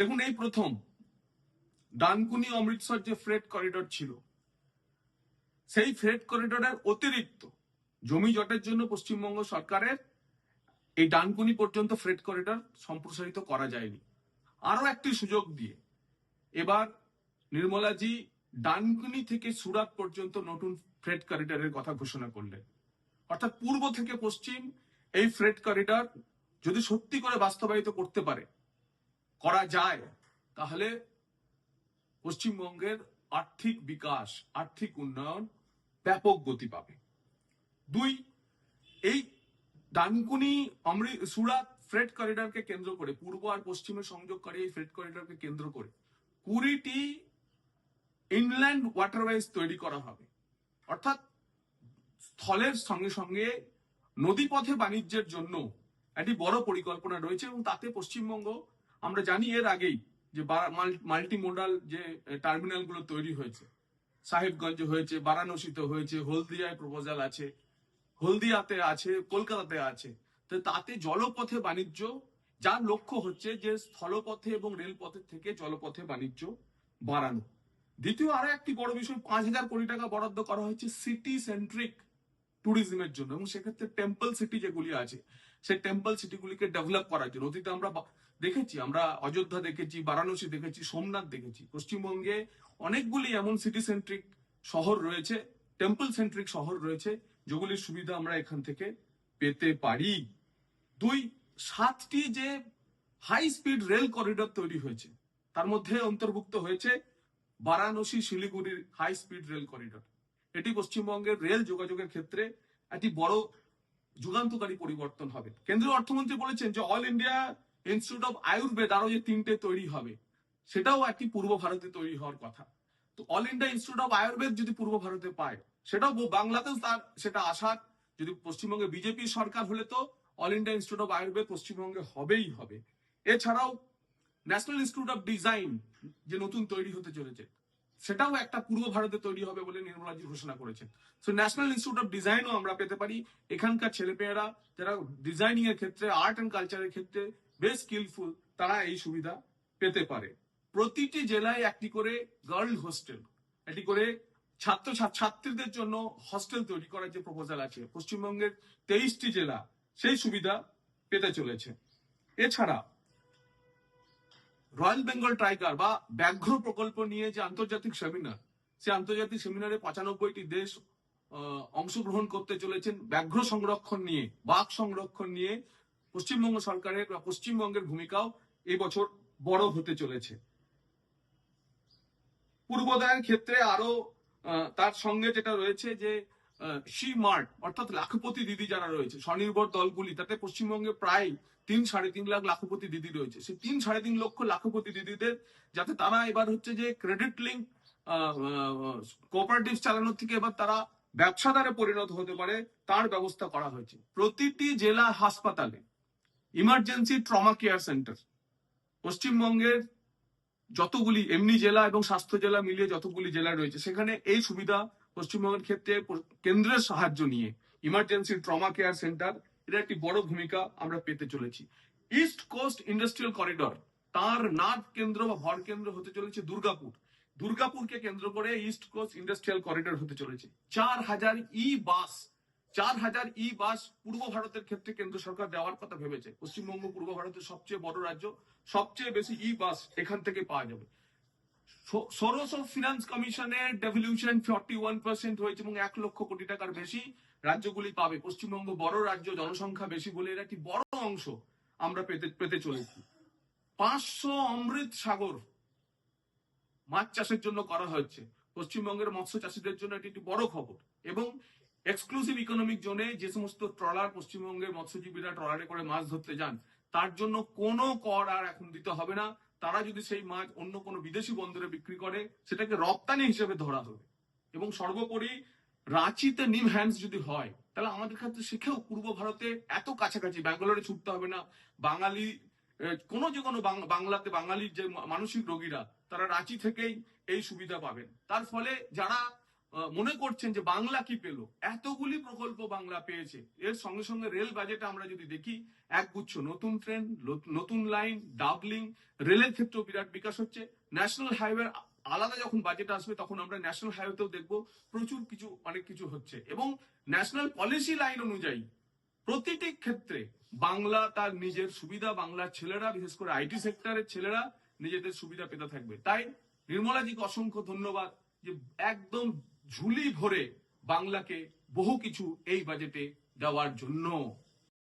দেখুন, এই প্রথম ডানকুনি অমৃতসর যে ফ্রেড করিডোর ছিল, সেই ফ্রেড করিডোরের অতিরিক্ত জমি জটের জন্য পশ্চিমবঙ্গ সরকারের এই ডানকুনি পর্যন্ত ফ্রেড করিডোর সম্প্রসারিত করা যায়নি। আরও একটি সুযোগ দিয়ে এবার নির্মলাজি ডানকুনি থেকে সুরাট পর্যন্ত নতুন ফ্রেড করিডোরের কথা ঘোষণা করলেন। অর্থাৎ পূর্ব থেকে পশ্চিম এই ফ্রেড করিডোর যদি সত্যি করে বাস্তবায়িত করতে পারে করা যায়, তাহলে পশ্চিমবঙ্গের আর্থিক বিকাশ, আর্থিক উন্নয়ন ব্যাপক গতি পাবে। দুই, এই ডানকুনি অমৃ, সুরাত ফ্রেট করিডরকে কেন্দ্র করে, পূর্ব আর পশ্চিমে সংযোগকারী এই ফ্রেট করিডরকে কেন্দ্র করে কুড়িটি ইনল্যান্ড ওয়াটারওয়েজ তৈরি করা হবে। অর্থাৎ স্থলের সঙ্গে সঙ্গে নদীপথে বাণিজ্যের জন্য একটি বড় পরিকল্পনা রয়েছে এবং তাতে পশ্চিমবঙ্গ আমরা জানি এর আগেই যে মাল্টি মোডাল যে টার্মিনালগুলো তৈরি হয়েছে। সাহেবগঞ্জে হয়েছে, বারাণসীতে হয়েছে, হলদিয়ায় প্রপোজাল আছে, হলদিয়াতে আছে, কলকাতাতে আছে। তো তাতে জলপথে বাণিজ্য, যার লক্ষ্য হচ্ছে যে স্থলপথে এবং রেলপথের থেকে জলপথে বাণিজ্য বাড়ানো। দ্বিতীয় আরও একটি বড় বিষয়, পাঁচ হাজার কোটি টাকা বরাদ্দ করা হয়েছে সিটি সেন্ট্রিক ট্যুরিজমের জন্য এবং সেক্ষেত্রে টেম্পল সিটি যেগুলি আছে সেই টেম্পল সিটিগুলিকে ডেভেলপ করার জন্য। অতীতে আমরা দেখেছি, আমরা অযোধ্যা দেখেছি, বারাণসী দেখেছি, সোমনাথ দেখেছি। পশ্চিমবঙ্গে অনেকগুলি এমন সিটি সেন্ট্রিক শহর রয়েছে টেম্পল সেন্ট্রিক শহর রয়েছে, যেগুলির সুবিধা আমরা এখান থেকে পেতে পারি। দুই, সাতটি যে হাই স্পিড রেল করিডোর তৈরি হয়েছে, তার মধ্যে অন্তর্ভুক্ত হয়েছে বারাণসী শিলিগুড়ির হাই স্পিড রেল করিডর এটি পশ্চিমবঙ্গের রেল যোগাযোগের ক্ষেত্রে একটি বড় যুগান্তকারী পরিবর্তন হবে। কেন্দ্রীয় অর্থমন্ত্রী বলেছেন যে all India institute of Ayurveda আরও যে তিনটে তৈরি হবে, সেটাও একটি পূর্ব ভারতে তৈরি হওয়ার কথা। তো all India institute of Ayurveda যদি পূর্ব ভারতে পায়, সেটাও বাংলাতেও তার সেটা আশার যদি পশ্চিমবঙ্গে বিজেপি সরকার হলে তো all India institute of Ayurveda পশ্চিমবঙ্গে হবেই হবে। এছাড়াও ন্যাশনাল ইনস্টিটিউট অফ ডিজাইন যে নতুন তৈরি হতে চলেছে, সেটাও একটা পূর্ব ভারতে তৈরি হবে বলে নির্মলাজি ঘোষণা করেছেন। সো ন্যাশনাল ইনস্টিটিউট অফ ডিজাইনও আমরা পেতে পারি। এখানকার ছেলেমেয়েরা যারা ডিজাইনিং এর ক্ষেত্রে আর্ট অ্যান্ড কালচারের ক্ষেত্রে বেশ স্কিলফুল তারা এই সুবিধা পেতে পারে। প্রতিটি জেলায় একটি করে গার্ল হোস্টেল একটি করে ছাত্র ছাত্রীদের জন্য হস্টেল তৈরি করার যে প্রপোজাল আছে, পশ্চিমবঙ্গের তেইশটি জেলা সেই সুবিধা পেতে চলেছে। এছাড়া রয়্যাল বেঙ্গল টাইগার বা ব্যাঘ্র প্রকল্প নিয়ে যে আন্তর্জাতিক সেমিনার সেই আন্তর্জাতিক সেমিনারে পঁচানব্বইটি দেশ অংশগ্রহণ করতে চলেছেন। ব্যাঘ্র সংরক্ষণ নিয়ে, বাঘ সংরক্ষণ নিয়ে পশ্চিমবঙ্গ সরকারের বা পশ্চিমবঙ্গের ভূমিকাও এই বছর বড় হতে চলেছে। পূর্বোদয়ের ক্ষেত্রে আরও তার সঙ্গে যেটা রয়েছে যে সি মার্ট অর্থাৎ লাখপতি দিদি যারা রয়েছে, স্বনির্ভর দলগুলি, তাতে পশ্চিমবঙ্গে প্রায় তিন সাড়ে তিন লাখ লাখপতি দিদি রয়েছে। সেই তিন সাড়ে তিন লক্ষ লাখপতি দিদিদের, যাতে তারা এবার হচ্ছে যে ক্রেডিট লিঙ্ক কোঅপারেটিভ চালানোর থেকে এবার তারা ব্যবসাদারে পরিণত হতে পারে, তার ব্যবস্থা করা হয়েছে। প্রতিটি জেলা হাসপাতালে ইমার্জেন্সি ট্রমা কেয়ার সেন্টার। পশ্চিমবঙ্গের যতগুলি, এমনি জেলা এবং স্বাস্থ্য জেলা মিলিয়ে যতগুলি জেলা রয়েছে, সেখানে এই সুবিধা পশ্চিমবঙ্গের ক্ষেত্রে কেন্দ্রের সাহায্য নিয়ে ইমার্জেন্সি ট্রমা কেয়ার সেন্টার, এটা একটি বড় ভূমিকা আমরা পেতে চলেছি। ইস্ট কোস্ট ইন্ডাস্ট্রিয়াল করিডর তার নাদ কেন্দ্র বা ভর কেন্দ্র হতে চলেছে দুর্গাপুর। দুর্গাপুরকে কেন্দ্র করে ইস্ট কোস্ট ইন্ডাস্ট্রিয়াল করিডর হতে চলেছে। চার হাজার ই বাস চার হাজার ই বাস পূর্ব ভারতের ক্ষেত্রে কেন্দ্র সরকার দেওয়ার কথা ভেবেছে। পশ্চিমবঙ্গ পূর্ব ভারতের সবচেয়ে বড় রাজ্য, সবচেয়ে বেশি ই বাস এখান থেকে পাওয়া যাবে। সোরস অফ ফিনান্স কমিশনের ডেভলিউশন ফর্টি ওয়ান পার্সেন্ট হয়েছে এবং এক লক্ষ কোটি টাকার বেশি রাজ্যগুলি পাবে। পশ্চিমবঙ্গ বড় রাজ্য, জনসংখ্যা বেশি বলে এর একটি বড় অংশ আমরা পেতে পেতে চলেছি। পাঁচশো অমৃত সাগর মাছ চাষের জন্য করা হচ্ছে পশ্চিমবঙ্গের মৎস্য চাষীদের জন্য এটি একটি বড় খবর এবং এক্সক্লুসিভ ইকোনমিক জোনে যে সমস্ত ট্রলার পশ্চিমবঙ্গের মৎস্যজীবীরা ট্রলারে করে মাছ ধরতে যান, তার জন্য কোনো কর আর এখন দিতে হবে না। তারা যদি সেই মাছ অন্য কোনো বিদেশি বন্দরে বিক্রি করে, সেটাকে রপ্তানি হিসেবে ধরা হবে এবং সর্বোপরি রাঁচিতে নিম হ্যান্ডস যদি হয়, তাহলে আমাদের ক্ষেত্রে শিখেও পূর্ব ভারতে এত কাছাকাছি, ব্যাঙ্গালোরে ছুটতে হবে না। বাঙালি কোনো যে কোনো বাংলাতে বাঙালির যে মানসিক রোগীরা, তারা রাঁচি থেকেই এই সুবিধা পাবেন। তার ফলে যারা মনে করছেন যে বাংলা কি পেল? এতগুলি প্রকল্প বাংলা পেয়েছে। এর সঙ্গে সঙ্গে রেল বাজেটে আমরা যদি দেখি, একগুচ্ছ নতুন ট্রেন নতুন লাইন, ডাবলিং, রেলের ক্ষেত্রেও বিরাট বিকাশ হচ্ছে। ন্যাশনাল হাইওয়ে আলাদা যখন বাজেট আসবে, তখন আমরা ন্যাশনাল হাইওয়েতেও দেখব প্রচুর কিছু, অনেক কিছু হচ্ছে। এবং ন্যাশনাল পলিসি লাইন অনুযায়ী প্রতিটি ক্ষেত্রে বাংলা তার নিজের সুবিধা, বাংলার ছেলেরা, বিশেষ করে আইটি সেক্টরের ছেলেরা নিজেদের সুবিধা পেতে থাকবে। তাই নির্মলাজিকে অসংখ্য ধন্যবাদ যে একদম ঝুলি ভরে বাংলাকে বহু কিছু এই বাজেটে দেওয়ার জন্য।